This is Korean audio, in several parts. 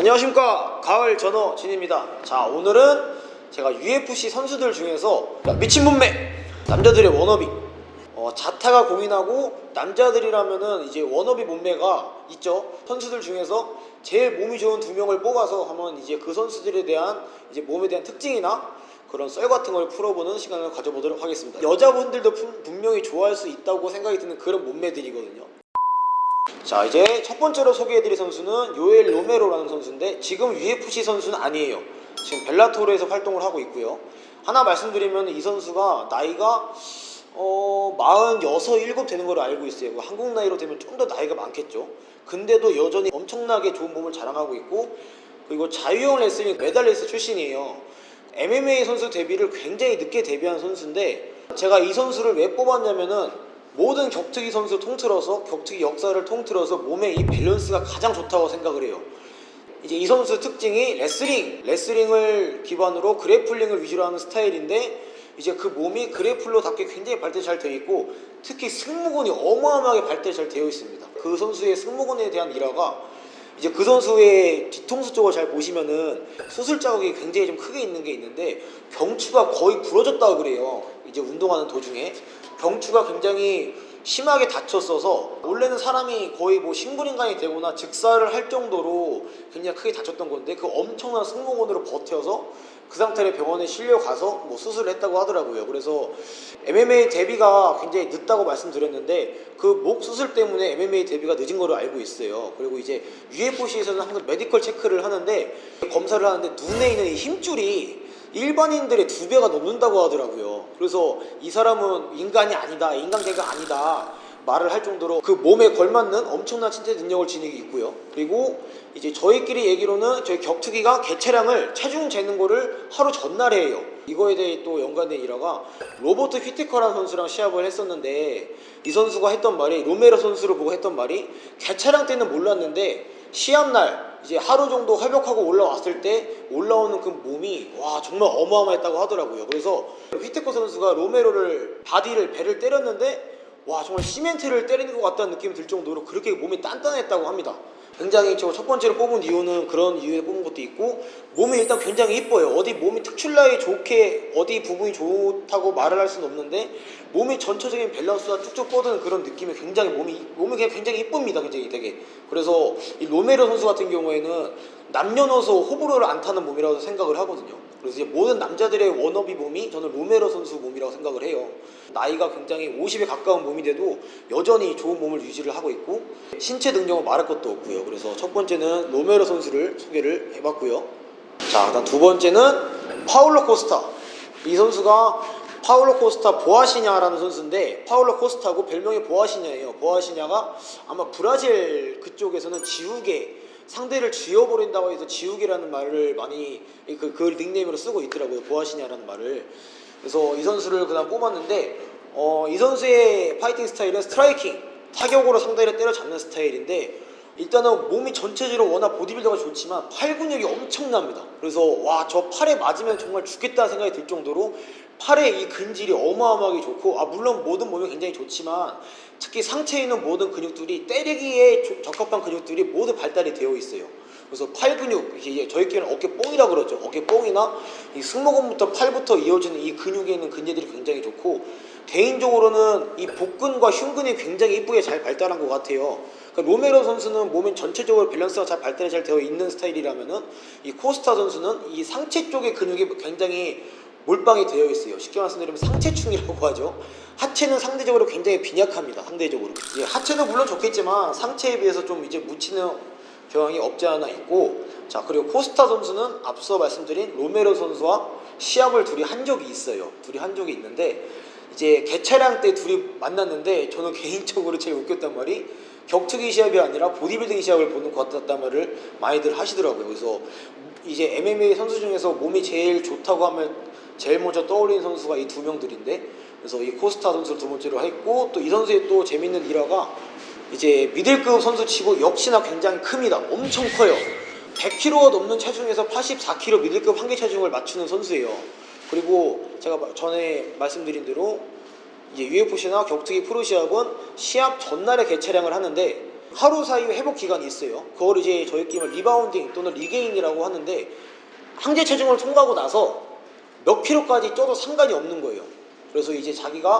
안녕하십니까. 가을 전어 진입니다. 자 오늘은 제가 UFC 선수들 중에서 미친 몸매! 남자들의 워너비. 어, 자타가 공인하고 남자들이라면은 이제 워너비 몸매가 있죠. 선수들 중에서 제일 몸이 좋은 두 명을 뽑아서 한번 이제 그 선수들에 대한 이제 몸에 대한 특징이나 그런 썰 같은 걸 풀어보는 시간을 가져보도록 하겠습니다. 여자분들도 분- 분명히 좋아할 수 있다고 생각이 드는 그런 몸매들이거든요 자 이제 첫 번째로 소개해드릴 선수는 요엘 로메로라는 선수인데 지금 UFC 선수는 아니에요. 지금 벨라토르에서 활동을 하고 있고요. 하나 말씀드리면 이 선수가 나이가 어 46, 7 되는 걸로 알고 있어요. 그 한국 나이로 되면 좀 더 나이가 많겠죠. 근데도 여전히 엄청나게 좋은 몸을 자랑하고 있고 그리고 자유형 레슬링 메달리스트 출신이에요. MMA 선수 데뷔를 굉장히 늦게 데뷔한 선수인데 제가 이 선수를 왜 뽑았냐면은 모든 격투기 선수 통틀어서 격투기 역사를 통틀어서 몸의 이 밸런스가 가장 좋다고 생각을 해요. 이제 이 선수 특징이 레슬링, 레슬링을 기반으로 그래플링을 위주로 하는 스타일인데 이제 그 몸이 그래플러답게 굉장히 발달 잘 되어 있고 특히 승모근이 어마어마하게 발달 잘 되어 있습니다. 그 선수의 승모근에 대한 일화가 이제 그 선수의 뒤통수 쪽을 잘 보시면은 수술 자국이 굉장히 좀 크게 있는 게 있는데 경추가 거의 부러졌다고 그래요. 이제 운동하는 도중에 경추가 굉장히 심하게 다쳤어서 원래는 사람이 거의 뭐 식물인간이 되거나 즉사를 할 정도로 굉장히 크게 다쳤던 건데 그 엄청난 승모근으로 버텨서 그 상태로 병원에 실려 가서 뭐 수술을 했다고 하더라고요. 그래서 MMA 데뷔가 굉장히 늦다고 말씀드렸는데 그 목 수술 때문에 MMA 데뷔가 늦은 걸로 알고 있어요. 그리고 이제 UFC에서는 항상 메디컬 체크를 하는데 검사를 하는데 눈에 있는 이 힘줄이 일반인들의 두 배가 넘는다고 하더라고요. 그래서 이 사람은 인간이 아니다, 인간계가 아니다. 말을 할 정도로 그 몸에 걸맞는 엄청난 신체 능력을 지니고 있고요. 그리고 이제 저희끼리 얘기로는 저희 격투기가 개체량을 체중 재는 거를 하루 전날에 해요. 이거에 대해 또 연관된 일화가 로버트 휘테커라는 선수랑 시합을 했었는데 이 선수가 했던 말이 로메로 선수를 보고 했던 말이 개체량 때는 몰랐는데 시합날 이제 하루 정도 회복하고 올라왔을 때 올라오는 그 몸이 와 정말 어마어마했다고 하더라고요. 그래서 휘테커 선수가 로메로를 바디를 배를 때렸는데 와 정말 시멘트를 때리는 것 같다는 느낌이 들 정도로 그렇게 몸이 단단했다고 합니다. 굉장히 저첫 번째로 뽑은 이유는 그런 이유에 뽑은 것도 있고 몸이 일단 굉장히 이뻐요. 어디 몸이 특출나게 좋게 어디 부분이 좋다고 말을 할 수는 없는데 몸이 전체적인 밸런스가 쭉쭉 뻗은 그런 느낌이 굉장히 몸이 몸이 그냥 굉장히 이쁩니다. 굉장히 되게 그래서 이 로메로 선수 같은 경우에는 남녀노소 호불호를 안 타는 몸이라고 생각을 하거든요. 그래서 이제 모든 남자들의 워너비 몸이 저는 로메로 선수 몸이라고 생각을 해요. 나이가 굉장히 50에 가까운 몸인데도 여전히 좋은 몸을 유지를 하고 있고 신체 능력은 말할 것도 없고요. 그래서 첫 번째는 로메로 선수를 소개를 해봤고요. 자, 그다음 두 번째는 파울로 코스타. 이 선수가 파울로 코스타 보아시냐라는 선수인데 파울로 코스타고 별명이 보아시냐예요. 보아시냐가 아마 브라질 그쪽에서는 지우개 상대를 쥐어버린다고 해서 지우개라는 말을 많이 그, 그 닉네임으로 쓰고 있더라고요. 보아시냐라는 말을. 그래서 이 선수를 그다음 뽑았는데 어, 이 선수의 파이팅 스타일은 스트라이킹 타격으로 상대를 때려잡는 스타일인데 일단은 몸이 전체적으로 워낙 보디빌더가 좋지만 팔 근육이 엄청납니다. 그래서 와 저 팔에 맞으면 정말 죽겠다 생각이 들 정도로 팔의 이 근질이 어마어마하게 좋고 아 물론 모든 몸이 굉장히 좋지만 특히 상체에 있는 모든 근육들이 때리기에 조- 적합한 근육들이 모두 발달이 되어 있어요. 그래서 팔 근육 이게 저희끼리는 어깨 뽕이라 그러죠. 어깨 뽕이나 이 승모근부터 팔부터 이어지는 이 근육에 있는 근육들이 굉장히 좋고 개인적으로는 이 복근과 흉근이 굉장히 이쁘게 잘 발달한 것 같아요. 그러니까 로메로 선수는 몸이 전체적으로 밸런스가 잘 발달이 잘 되어 있는 스타일이라면은 이 코스타 선수는 이 상체 쪽의 근육이 굉장히 몰빵이 되어 있어요. 쉽게 말씀드리면 상체충이라고 하죠. 하체는 상대적으로 굉장히 빈약합니다. 상대적으로. 이제 하체도 물론 좋겠지만 상체에 비해서 좀 이제 묻히는 경향이 없지 않아 있고 자 그리고 코스타 선수는 앞서 말씀드린 로메로 선수와 시합을 둘이 한 적이 있어요. 둘이 한 적이 있는데 이제 개차량 때 둘이 만났는데 저는 개인적으로 제일 웃겼단 말이 격투기 시합이 아니라 보디빌딩 시합을 보는 것 같았단 말을 많이들 하시더라고요. 그래서 이제 MMA 선수 중에서 몸이 제일 좋다고 하면 제일 먼저 떠올리는 선수가 이 두 명들인데 그래서 이 코스타 선수를 두 번째로 했고 또 이 선수의 또 재밌는 일화가 이제 미들급 선수 치고 역시나 굉장히 큽니다. 엄청 커요. 100kg가 넘는 체중에서 84kg 미들급 한계 체중을 맞추는 선수예요. 그리고 제가 마- 전에 말씀드린 대로 이제 UFC나 격투기 프로 시합은 시합 전날에 개차량을 하는데 하루 사이 회복 기간이 있어요. 그걸 이제 저희끼리 리바운딩 또는 리게인이라고 하는데 항제 체중을 통과하고 나서 몇 킬로까지 쪄도 상관이 없는 거예요. 그래서 이제 자기가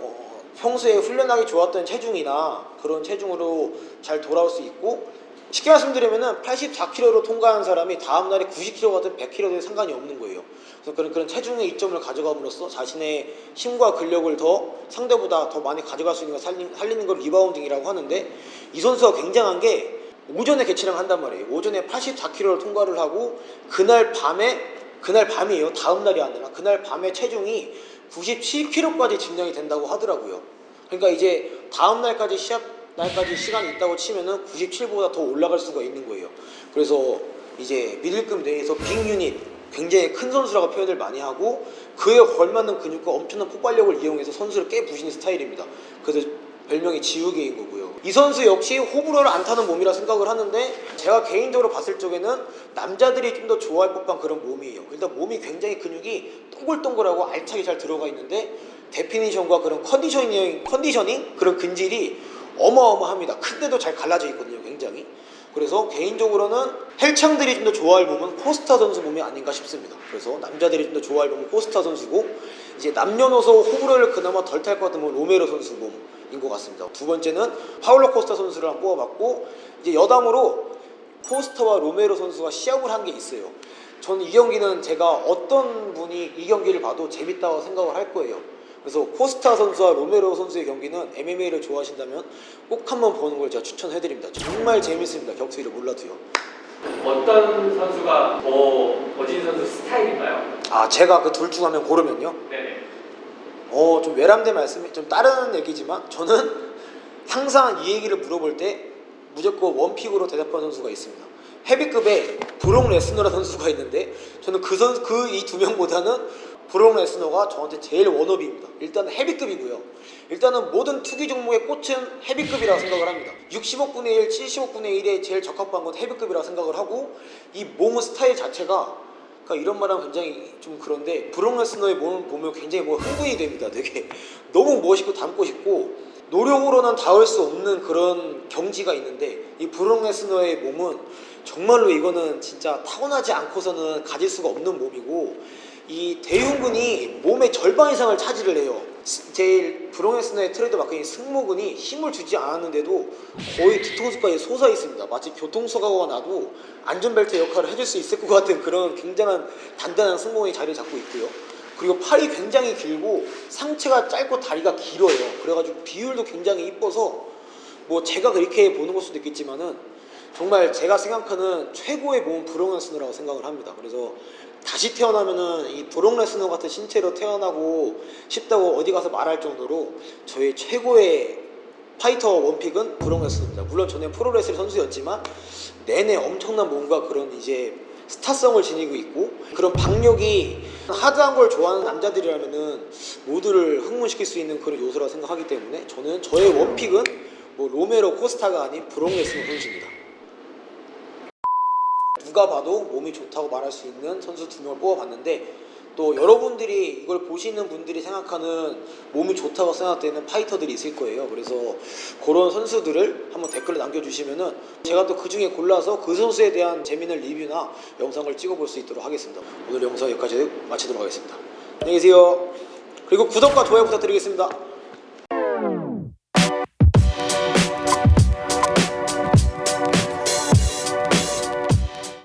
어, 평소에 훈련하기 좋았던 체중이나 그런 체중으로 잘 돌아올 수 있고 쉽게 말씀드리면은 84kg로 통과한 사람이 다음 날에 90kg든 100kg든 상관이 없는 거예요. 그래서 그런 그런 체중의 이점을 가져감으로써 자신의 힘과 근력을 더 상대보다 더 많이 가져갈 수 있는 걸 살리, 살리는 걸 리바운딩이라고 하는데 이 선수가 굉장한 게 오전에 개체량 한단 말이에요. 오전에 84kg를 통과를 하고 그날 밤에 그날 밤이에요. 다음 날이 아니라 그날 밤에 체중이 97kg까지 증량이 된다고 하더라고요. 그러니까 이제 다음 날까지 시합 날까지 시간이 있다고 치면은 97보다 더 올라갈 수가 있는 거예요. 그래서 이제 미들급 내에서 빅 유닛 굉장히 큰 선수라고 표현을 많이 하고 그에 걸맞는 근육과 엄청난 폭발력을 이용해서 선수를 깨부시는 스타일입니다. 그래서 별명이 지우개인 거고요. 이 선수 역시 호불호를 안 타는 몸이라 생각을 하는데 제가 개인적으로 봤을 적에는 남자들이 좀 더 좋아할 법한 그런 몸이에요. 일단 몸이 굉장히 근육이 동글동글하고 알차게 잘 들어가 있는데 데피니션과 그런 컨디셔닝, 컨디셔닝 그런 근질이 어마어마합니다. 큰데도 잘 갈라져 있거든요, 굉장히. 그래서 개인적으로는 헬창들이 좀 더 좋아할 몸은 코스타 선수 몸이 아닌가 싶습니다. 그래서 남자들이 좀 더 좋아할 몸은 코스타 선수고 이제 남녀노소 호불호를 그나마 덜 탈 것 같으면 로메로 선수 몸인 것 같습니다. 두 번째는 파울로 코스타 선수를 한번 뽑아봤고 이제 여담으로 코스타와 로메로 선수가 시합을 한 게 있어요. 저는 이 경기는 제가 어떤 분이 이 경기를 봐도 재밌다고 생각을 할 거예요. 그래서 코스타 선수와 로메로 선수의 경기는 MMA를 좋아하신다면 꼭 한번 보는 걸 제가 추천해드립니다. 정말 재밌습니다. 격투기를 몰라도요. 어떤 선수가 더 거진 선수 스타일인가요? 아 제가 그 둘 중 하면 고르면요. 네네. 어좀 외람된 말씀이 좀 다른 얘기지만 저는 항상 이 얘기를 물어볼 때 무조건 원픽으로 대답하는 선수가 있습니다. 헤비급에 브록 레스너라 선수가 있는데 저는 그선그이 두 명보다는 브록 레스너가 저한테 제일 원업입니다. 일단 헤비급이고요. 일단은 모든 투기 종목의 꽃은 헤비급이라고 생각을 합니다. 65분의 1, 75분의 1에 제일 적합한 건 헤비급이라고 생각을 하고 이 몸의 스타일 자체가 그러니까 이런 말하면 굉장히 좀 그런데 브록 레스너의 몸을 보면 굉장히 뭐 흥분이 됩니다. 되게 너무 멋있고 닮고 싶고 노력으로는 닿을 수 없는 그런 경지가 있는데 이 브록 레스너의 몸은 정말로 이거는 진짜 타고나지 않고서는 가질 수가 없는 몸이고 이 대흉근이 몸의 절반 이상을 차지를 해요. 스- 제일 브록 레스너의 트레이드 마크인 승모근이 힘을 주지 않았는데도 거의 뒤통수까지 솟아 있습니다. 마치 교통사고가 나도 안전벨트 역할을 해줄 수 있을 것 같은 그런 굉장한 단단한 승모근이 자리를 잡고 있고요. 그리고 팔이 굉장히 길고 상체가 짧고 다리가 길어요. 그래가지고 비율도 굉장히 이뻐서 뭐 제가 그렇게 보는 걸 수도 있겠지만은 정말 제가 생각하는 최고의 몸은 브록 레스너라고 생각을 합니다. 그래서 다시 태어나면은 이 브록 레스너 같은 신체로 태어나고 싶다고 어디 가서 말할 정도로 저의 최고의 파이터 원픽은 브록 레스너입니다. 물론 저는 프로레슬 선수였지만 내내 엄청난 몸과 그런 이제 스타성을 지니고 있고 그런 박력이 하드한 걸 좋아하는 남자들이라면은 모두를 흥분시킬 수 있는 그런 요소라고 생각하기 때문에 저는 저의 원픽은 뭐 로메로 코스타가 아닌 브록 레스너 선수입니다. 누가 봐도 몸이 좋다고 말할 수 있는 선수 두 명을 뽑아봤는데 또 여러분들이 이걸 보시는 분들이 생각하는 몸이 좋다고 생각되는 파이터들이 있을 거예요. 그래서 그런 선수들을 한번 댓글로 남겨주시면은 제가 또 그 중에 골라서 그 선수에 대한 재미있는 리뷰나 영상을 찍어볼 수 있도록 하겠습니다. 오늘 영상 여기까지 마치도록 하겠습니다. 안녕히 계세요. 그리고 구독과 좋아요 부탁드리겠습니다.